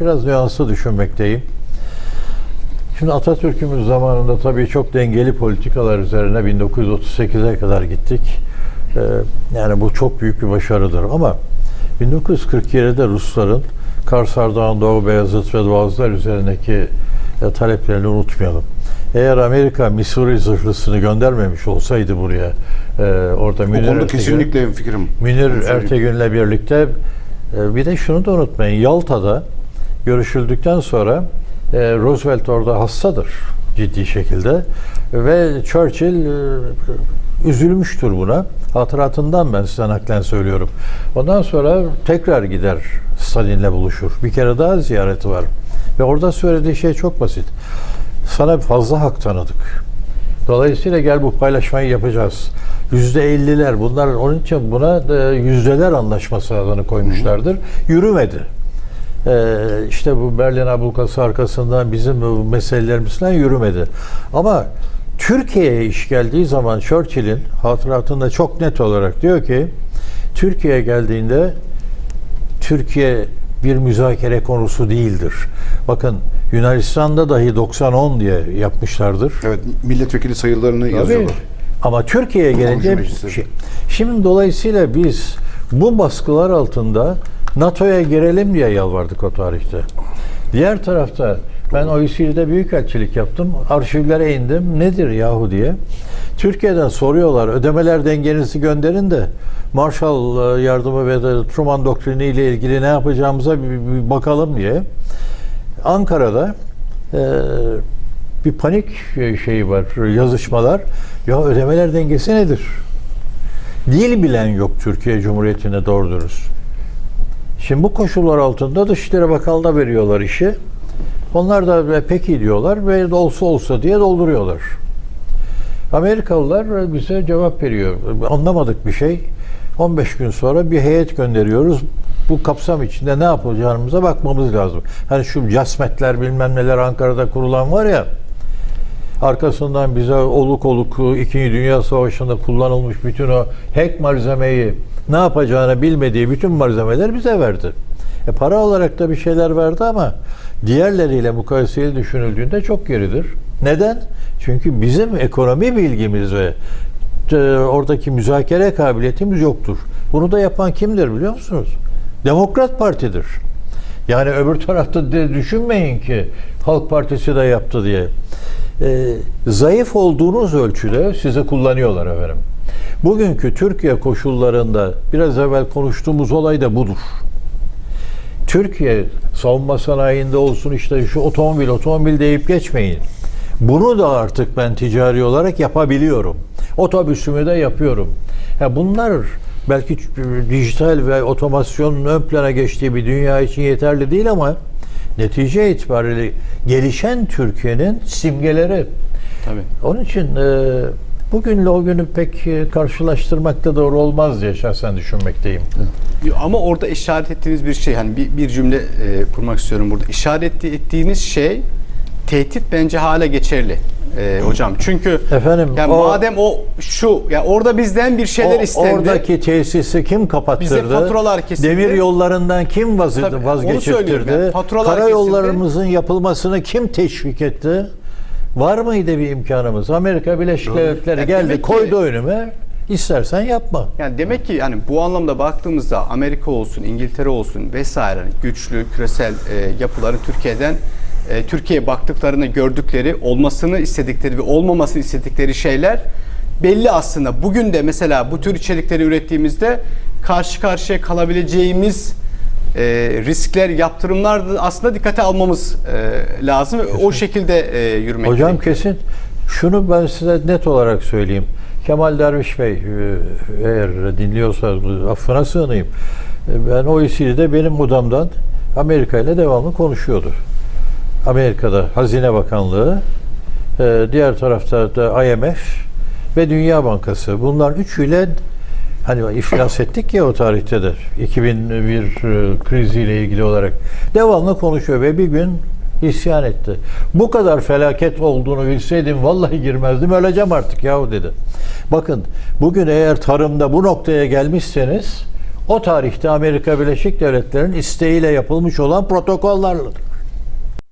biraz nüanslı düşünmekteyim. Şimdi Atatürk'ümüz zamanında tabii çok dengeli politikalar üzerine 1938'e kadar gittik. Ee, yani bu çok büyük bir başarıdır ama 1947'de Rusların Kars Ardahan, Doğu Beyazıt ve Boğazlar üzerindeki e, taleplerini unutmayalım. Eğer Amerika Missouri zırhlısını göndermemiş olsaydı buraya, e, orada O Münir konuda Ertegün- kesinlikle fikrim. Münir. Ertegün'le birlikte bir de şunu da unutmayın. Yalta'da görüşüldükten sonra e, Roosevelt orada hastadır ciddi şekilde ve Churchill e, üzülmüştür buna. Hatıratından ben size naklen söylüyorum. Ondan sonra tekrar gider Stalin'le buluşur. Bir kere daha ziyareti var. Ve orada söylediği şey çok basit. Sana fazla hak tanıdık. Dolayısıyla gel bu paylaşmayı yapacağız. Yüzde elliler bunlar onun için buna yüzdeler anlaşması adını koymuşlardır. Yürümedi. Ee, işte bu Berlin ablukası arkasından bizim bu meselelerimiz falan yürümedi. Ama Türkiye'ye iş geldiği zaman Churchill'in hatıratında çok net olarak diyor ki Türkiye'ye geldiğinde Türkiye bir müzakere konusu değildir. Bakın Yunanistan'da dahi 90-10 diye yapmışlardır. Evet, milletvekili sayılarını Tabii. yazıyorlar. Ama Türkiye'ye gelince şey- şimdi dolayısıyla biz bu baskılar altında NATO'ya girelim diye yalvardık o tarihte. Diğer tarafta ben OECD'de büyükelçilik yaptım. Arşivlere indim. Nedir yahu diye. Türkiye'den soruyorlar. Ödemeler dengenizi gönderin de Marshall e, yardımı ve de Truman doktrini ile ilgili ne yapacağımıza bir, bir bakalım diye. Ankara'da e, bir panik şeyi var, yazışmalar. Ya ödemeler dengesi nedir? Dil bilen yok Türkiye Cumhuriyeti'ne doğru dürüst. Şimdi bu koşullar altında Dışişleri Bakanlığı'na veriyorlar işi. Onlar da "E, peki diyorlar ve olsa olsa diye dolduruyorlar. Amerikalılar bize cevap veriyor. Anlamadık bir şey. 15 gün sonra bir heyet gönderiyoruz. Bu kapsam içinde ne yapacağımıza bakmamız lazım. Hani şu casmetler bilmem neler Ankara'da kurulan var ya arkasından bize oluk oluk İkinci Dünya Savaşı'nda kullanılmış bütün o hack malzemeyi ne yapacağını bilmediği bütün malzemeler bize verdi. E para olarak da bir şeyler verdi ama diğerleriyle mukayeseli düşünüldüğünde çok geridir. Neden? Çünkü bizim ekonomi bilgimiz ve e, oradaki müzakere kabiliyetimiz yoktur. Bunu da yapan kimdir biliyor musunuz? Demokrat Parti'dir. Yani öbür tarafta de düşünmeyin ki Halk Partisi de yaptı diye. Ee, zayıf olduğunuz ölçüde sizi kullanıyorlar efendim. Bugünkü Türkiye koşullarında biraz evvel konuştuğumuz olay da budur. Türkiye savunma sanayinde olsun işte şu otomobil otomobil deyip geçmeyin. Bunu da artık ben ticari olarak yapabiliyorum. Otobüsümü de yapıyorum. Ya bunlar belki dijital ve otomasyonun ön plana geçtiği bir dünya için yeterli değil ama netice itibariyle gelişen Türkiye'nin simgeleri. Tabii. Onun için e, bugünle o günü pek e, karşılaştırmak da doğru olmaz diye şahsen düşünmekteyim. Ama orada işaret ettiğiniz bir şey hani bir, bir cümle e, kurmak istiyorum burada. İşaret ettiğiniz şey tehdit bence hala geçerli. E, hocam. Çünkü Efendim, yani o- madem o şu ya orada bizden bir şeyler O- istendi. Oradaki tesisi kim kapattırdı? Bize faturalar kesildi. Demir yollarından kim vaz- Tabii, vazgeçirtirdi? yani. Faturalar Karayollarımızın yapılmasını kim teşvik etti? Var mıydı bir imkanımız? Amerika Birleşik Devletleri geldi, ki- koydu önüme. İstersen yapma. Yani demek ki yani bu anlamda baktığımızda Amerika olsun, İngiltere olsun vesaire güçlü küresel e, yapıların Türkiye'den e, Türkiye'ye baktıklarını gördükleri, olmasını istedikleri ve olmamasını istedikleri şeyler belli aslında. Bugün de mesela bu tür içerikleri ürettiğimizde karşı karşıya kalabileceğimiz e, riskler, yaptırımlar da aslında dikkate almamız e, lazım. ve O şekilde e, yürümek Hocam gerekiyor. kesin. Şunu ben size net olarak söyleyeyim. Kemal Derviş Bey e, eğer dinliyorsa affına sığınayım. E, Ben OECD'de benim odamdan Amerika ile devamlı konuşuyordu. Amerika'da Hazine Bakanlığı, e, diğer tarafta da IMF ve Dünya Bankası. Bunlar üçüyle hani iflas ettik ya o tarihte de 2001 e, kriziyle ilgili olarak devamlı konuşuyor ve bir gün isyan etti. Bu kadar felaket olduğunu bilseydim vallahi girmezdim öleceğim artık yahu dedi. Bakın bugün eğer tarımda bu noktaya gelmişseniz o tarihte Amerika Birleşik Devletleri'nin isteğiyle yapılmış olan protokollarladır.